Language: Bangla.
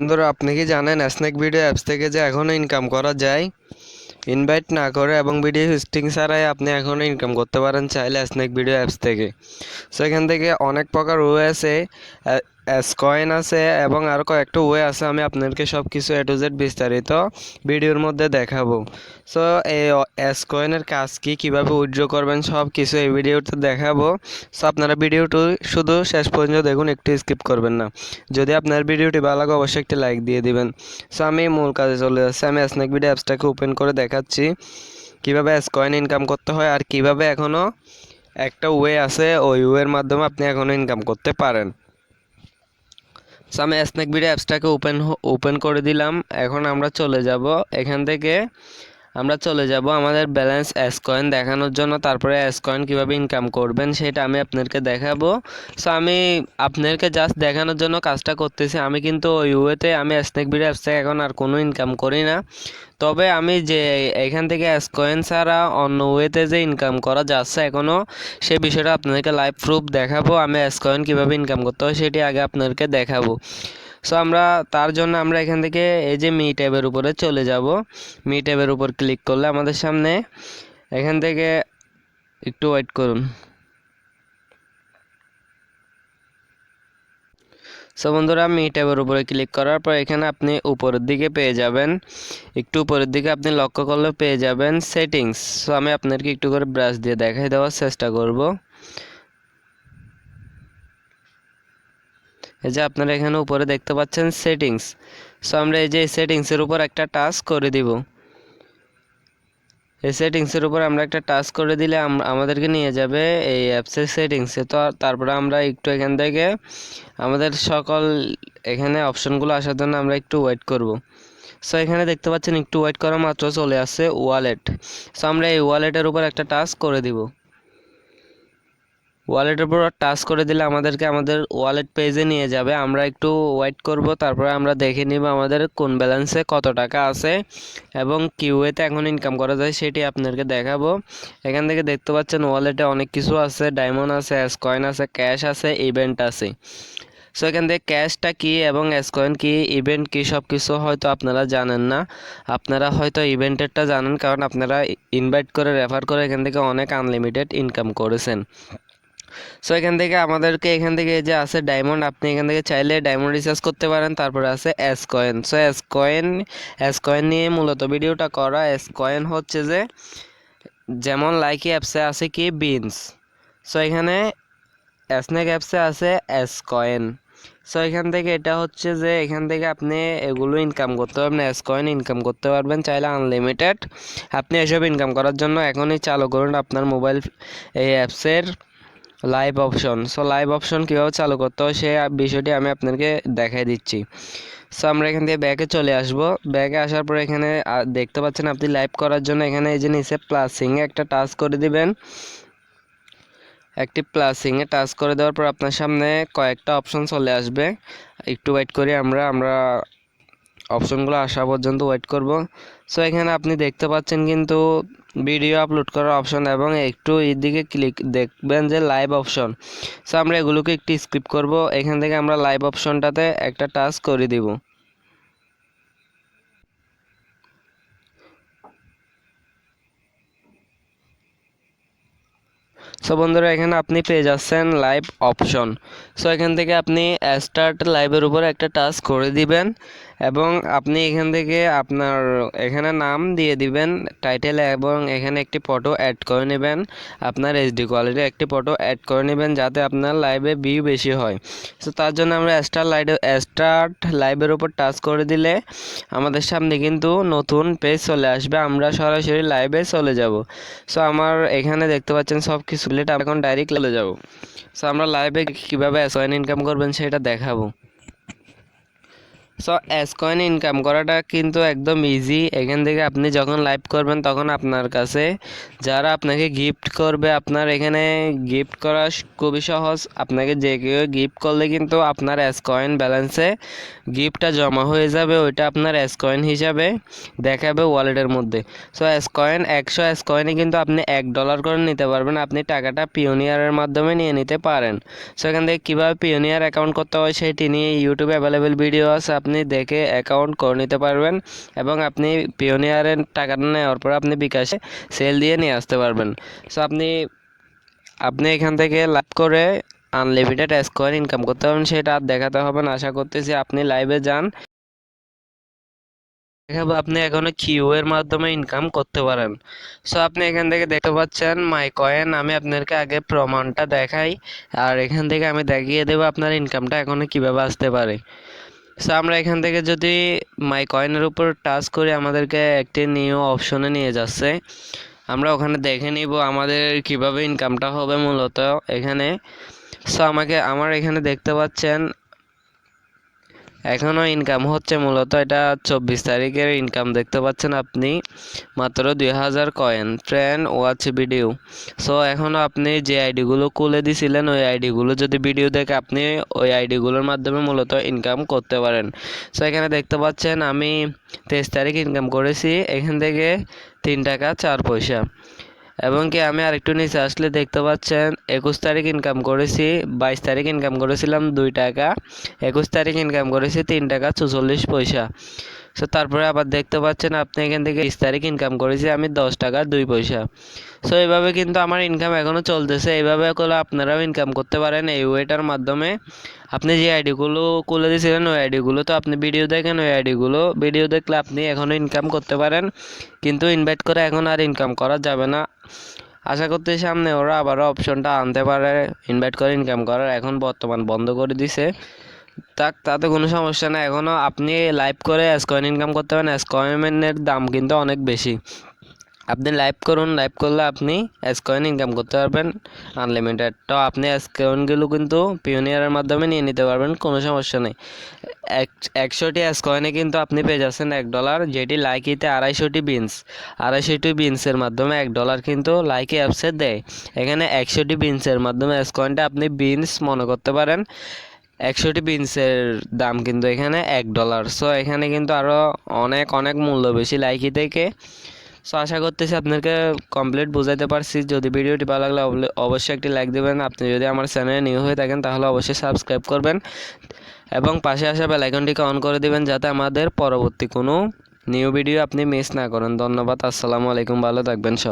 বন্ধুরা, আপনি কি জানেন স্ন্যাক ভিডিও অ্যাপস থেকে যে এখনও ইনকাম করা যায়? ইনভাইট না করে এবং ভিডিও হিস্টিং ছাড়াই আপনি এখনও ইনকাম করতে পারেন চাইলে স্ন্যাক ভিডিও অ্যাপস থেকে। সো এখান থেকে অনেক প্রকার ওয়ে আছে এস কয়েন আছে এবং আরও কয়েকটা ওয়ে আছে, আমি আপনাদেরকে সব কিছু এ টু জেড বিস্তারিত ভিডিওর মধ্যে দেখাবো। সো এই এস কয়েনের কাজ কি, কীভাবে উইথড্র করবেন সব কিছু এই ভিডিওতে দেখাবো। সো আপনারা ভিডিওটি শুধু শেষ পর্যন্ত দেখুন, একটু স্কিপ করবেন না। যদি আপনার ভিডিওটি ভালো লাগে, অবশ্যই একটি লাইক দিয়ে দিবেন। সো আমি মূল কাজে চলে যাচ্ছি। আমি স্ন্যাক ভিডিও অ্যাপসটাকে ওপেন করে দেখাচ্ছি। কীভাবে এস কয়েন ইনকাম করতে হয় আর কীভাবে এখনও একটা ওয়ে আছে, ওই ওয়ের মাধ্যমে আপনি এখনও ইনকাম করতে পারেন। সো আমি স্ন্যাক ভিডিও অ্যাপসটাকে ওপেন ওপেন করে দিলাম। এখন আমরা চলে যাব এখান থেকে। আমরা চলে যাব আমাদের ব্যালেন্স এস কয়েন দেখানোর জন্য, তারপরে এস কয়েন কীভাবে ইনকাম করবেন সেটা আমি আপনাদেরকে দেখাবো। সো আমি আপনাদেরকে জাস্ট দেখানোর জন্য কাজটা করতেছি। আমি কিন্তু ওই ওয়েতে আমি স্ন্যাক ভিডিও অ্যাপস থেকে এখন আর কোনো ইনকাম করি না। তবে আমি যে এখান থেকে এস কয়েন ছাড়া অন্য ওয়েতে যে ইনকাম করা যাচ্ছে এখনও সে বিষয়টা আপনাদেরকে লাইভ প্রুফ দেখাবো। আমি এস কয়েন কীভাবে ইনকাম করতে হয় সেটি আগে আপনাদেরকে দেখাবো। সো আমরা তার জন্য আমরা এখান থেকে এই যে মি ট্যাবের উপরে চলে যাব। মি ট্যাবের উপর ক্লিক করলে আমাদের সামনে এখান থেকে একটু ওয়েট করুন। সো বন্ধুরা মি ট্যাবের উপরে ক্লিক করার পর এখানে আপনি উপরের দিকে পেয়ে যাবেন। একটু উপরের দিকে আপনি লক্ষ্য করলে পেয়ে যাবেন সেটিংস সো আমি আপনাদেরকে একটু করে ব্রাশ দিয়ে দেখাই দেওয়ার চেষ্টা করব। এই যে আপনারা এখানে উপরে দেখতে পাচ্ছেন সেটিংস সো আমরা এই যে সেটিংসের উপর একটা টাচ করে দিব। এই সেটিংসের উপর আমরা একটা টাচ করে দিলে আমাদেরকে নিয়ে যাবে এই অ্যাপসের সেটিংসে তো তারপরে আমরা একটু এখান থেকে আমাদের সকল এখানে অপশনগুলো আসার জন্য আমরা একটু ওয়েট করব। সো এখানে দেখতে পাচ্ছেন একটু ওয়েট করা মাত্র চলে আসছে ওয়ালেট সো আমরা এই ওয়ালেটের উপর একটা টাচ করে দিব। ওয়ালেটের উপর টাচ করে দিলে আমাদেরকে আমাদের ওয়ালেট পেজে নিয়ে যাবে। আমরা একটু ওয়েট করব, তারপরে আমরা দেখে নিব আমাদের কোন ব্যালেন্সে কত টাকা আছে এবং কিউএতে এখন ইনকাম করা যায় সেটি আপনাদেরকে দেখাবো। এখান থেকে দেখতে পাচ্ছেন ওয়ালেটে অনেক কিছু আছে ডায়মন্ড আছে এস কয়েন আছে ক্যাশ আছে ইভেন্ট আছে। সো এখান থেকে ক্যাশটা কী এবং এসকয়েন কি ইভেন্ট কি সব কিছু হয়তো আপনারা জানেন না। আপনারা হয়তো ইভেন্টেরটা জানেন কারণ আপনারা ইনভাইট করে রেফার করে এখান থেকে অনেক আনলিমিটেড ইনকাম করেছেন। সো এখান থেকে আমাদেরকে এখান থেকে যে আছে ডায়মন্ড আপনি এখান থেকে চাইলে ডায়মন্ড রিচার্জ করতে পারেন। তারপরে আছে S coin so S coin S coin নিয়ে মূলত ভিডিওটা করা। এস কয়েন হচ্ছে যে, যেমন লাইকি অ্যাপসে আছে কি? বিনস সো এখানে স্ন্যাক অ্যাপসে আছে এস কয়েন সো এখান থেকে এটা হচ্ছে যে, এখান থেকে আপনি এগুলো ইনকাম করতে পারবেন। এস কয়েন ইনকাম করতে পারবেন চাইলে আনলিমিটেড আপনি এসব ইনকাম করার জন্য এখনই চালু করুন আপনার মোবাইল এই অ্যাপসের live option so live option কীভাবে চালু করতে হয় সেই বিষয়টি আমি আপনাদেরকে দেখাই দিচ্ছি। সো আমরা এখান থেকে ব্যাগে চলে আসব। ব্যাগে আসার পর এখানে দেখতে পাচ্ছেন আপনি লাইভ করার জন্য এখানে এই যে নিচে প্লাসিংয়ে একটা টাচ করে দিবেন। একটি প্লাসিংয়ে টাচ করে দেওয়ার পর আপনার সামনে কয়েকটা অপশন চলে আসবে। একটু ওয়েট করি আমরা আমরা অপশনগুলো আসা পর্যন্ত ওয়েট করব। সো এখানে আপনি দেখতে পাচ্ছেন কিন্তু ভিডিও আপলোড করার অপশন এবং একটু এর দিকে ক্লিক দেখবেন যে লাইভ অপশন সো আমরা এগুলোকে একটু স্কিপ করব। এখান থেকে আমরা লাইভ অপশনটাতে একটা টাচ করে দিব। সো বন্ধুরা, এখানে আপনি পেয়ে যাচ্ছেন লাইভ অপশন সো এখান থেকে আপনি স্টার্ট লাইভের উপর একটা টাচ করে দিবেন। এবং আপনি এখান থেকে আপনার এখানে নাম দিয়ে দিবেন টাইটেল এবং এখানে একটি ফটো অ্যাড করে নেবেন। আপনার এইচডি কোয়ালিটি একটি ফটো অ্যাড করে নেবেন যাতে আপনার লাইভে ভিউ বেশি হয়। সো তার জন্য আমরা স্টার লাইট স্টার্ট লাইভের উপর টাচ করে দিলে আমাদের সামনে কিন্তু নতুন পেজ চলে আসবে। আমরা সরাসরি লাইভে চলে যাব। সো আমার এখানে দেখতে পাচ্ছেন সব কিছু লেট এখন ডাইরেক্ট চলে যাব। সো আমরা লাইভে কীভাবে অ্যাসয়েন ইনকাম করবেন সেটা দেখাবো। সো এস কয়েন ইনকাম করাটা কিন্তু একদম ইজি এখান থেকে আপনি যখন লাইভ করবেন, তখন আপনার কাছে যারা আপনাকে গিফট করবে, আপনার এখানে গিফট করা খুবই সহজ। আপনাকে যে কেউ গিফট করলে কিন্তু আপনার এস কয়েন ব্যালেন্সে গিফটটা জমা হয়ে যাবে, ওইটা আপনার এস কয়েন হিসাবে দেখাবে ওয়ালেটের মধ্যে। সো এস কয়েন একশো এস কয়েনে কিন্তু আপনি এক ডলার করে নিতে পারবেন। আপনি টাকাটা পিওনিয়ারের মাধ্যমে নিয়ে নিতে পারেন। সো এখান থেকে কীভাবে পিওনিয়ার অ্যাকাউন্ট করতে হয়, সেটি নিয়ে ইউটিউবে অ্যাভেলেবেল ভিডিও আছে। আপনি দেখে অ্যাকাউন্ট করে নিতে পারবেন এবং আপনি পিওনিয়ারের টাকাটা নেওয়ার পর আপনি বিকাশে সেল দিয়ে নিয়ে আসতে পারবেন। সো আপনি আপনি এখান থেকে লাভ করে আনলিমিটেড স্কোয়ার ইনকাম করতে পারবেন, সেটা আর দেখাতে হবে না। আশা করতেছি আপনি লাইভে যান। দেখাবো আপনি এখনও কিউ এর মাধ্যমে ইনকাম করতে পারেন। সো আপনি এখান থেকে দেখতে পাচ্ছেন মাই কয়েন আমি আপনাদেরকে আগে প্রমাণটা দেখাই। আর এখান থেকে আমি দেখিয়ে দেবো আপনার ইনকামটা এখনও কীভাবে আসতে পারে। সো আমরা এখান থেকে যদি মাই কয়েনের উপর টাচ করি আমাদেরকে একটি নিউ অপশনে নিয়ে যাচ্ছে, আমরা ওখানে দেখে নিব আমাদের কীভাবে ইনকামটা হবে মূলত এখানে। সো আমাকে, আমার এখানে দেখতে পাচ্ছেন এখনও ইনকাম হচ্ছে মূলত এটা চব্বিশ তারিখের ইনকাম দেখতে পাচ্ছেন আপনি, মাত্র দুই হাজার coin train watch video so এখনও আপনি যে আইডিগুলো খুলে দিছিলেন, ওই আইডিগুলো যদি ভিডিও দেখে আপনি ওই আইডিগুলোর মাধ্যমে মূলত ইনকাম করতে পারেন। সো এখানে দেখতে পাচ্ছেন আমি তেইশ তারিখ ইনকাম করেছি, এখান থেকে তিন টাকা চার পয়সা। এবং কি আমি আরেকটু নিচে আসলে দেখতে পাচ্ছেন, একুশ তারিখ ইনকাম করেছি, বাইশ তারিখ ইনকাম করেছিলাম দুই টাকা, একুশ তারিখ ইনকাম করেছি তিন টাকা চুচল্লিশ পয়সা। সো তারপরে আবার দেখতে পাচ্ছেন আপনি এখান থেকে বিশ তারিখ ইনকাম করেছি আমি দশ টাকা দুই পয়সা। সো এইভাবে কিন্তু আমার ইনকাম এখনও চলতেছে, এইভাবে করে আপনারাও ইনকাম করতে পারেন এই ওয়েটার মাধ্যমে। আপনি যে আইডিগুলো খুলে দিয়েছিলেন, ওই আইডিগুলো তো আপনি ভিডিও দেখেন, ওই আইডিগুলো ভিডিও দেখলে আপনি এখনও ইনকাম করতে পারেন। কিন্তু ইনভাইট করে এখন আর ইনকাম করা যাবে না। আশা করতে সামনে ওরা আবারও অপশনটা আনতে পারে ইনভাইট করে ইনকাম করার। এখন বর্তমান বন্ধ করে দিছে। তাক, তাতে কোনো সমস্যা না এখনও আপনি লাইভ করে অ্যাসকয়েন ইনকাম করতে পারেন। অ্যাসকয়েনের দাম কিন্তু অনেক বেশি। আপনি লাইভ করুন লাইভ করলে আপনি অ্যাসকয়েন ইনকাম করতে পারবেন আনলিমিটেড তো আপনি অ্যাসকয়েনগুলো কিন্তু পিওনিয়ারের মাধ্যমে নিয়ে নিতে পারবেন, কোনো সমস্যা নেই। এক- একশোটি অ্যাসকয়েনে কিন্তু আপনি পেয়ে যাচ্ছেন এক ডলার যেটি লাইকিতে আড়াইশোটি বিনস আড়াইশোটি বিনসের মাধ্যমে এক ডলার কিন্তু লাইকি অ্যাপসে দেয়। এখানে একশোটি বিনসের মাধ্যমে অ্যাসকয়েনটা আপনি বিনস মনে করতে পারেন। একশোটি বিনসের দাম কিন্তু এখানে এক ডলার সো এখানে কিন্তু আরও অনেক অনেক মূল্য বেশি লাইকি থেকে সো আশা করতেছি আপনাকে কমপ্লিট বোঝাতে পারছি। যদি ভিডিওটি ভালো লাগলে অবশ্যই একটি লাইক দেবেন। আপনি যদি আমার চ্যানেলে নিউ হয়ে থাকেন, তাহলে অবশ্যই সাবস্ক্রাইব করবেন এবং পাশে আসা বেলাইকনটিকে অন করে দিবেন যাতে আমাদের পরবর্তী কোনো নিউ ভিডিও আপনি মিস না করেন। ধন্যবাদ। আসসালামু আলাইকুম। ভালো থাকবেন সব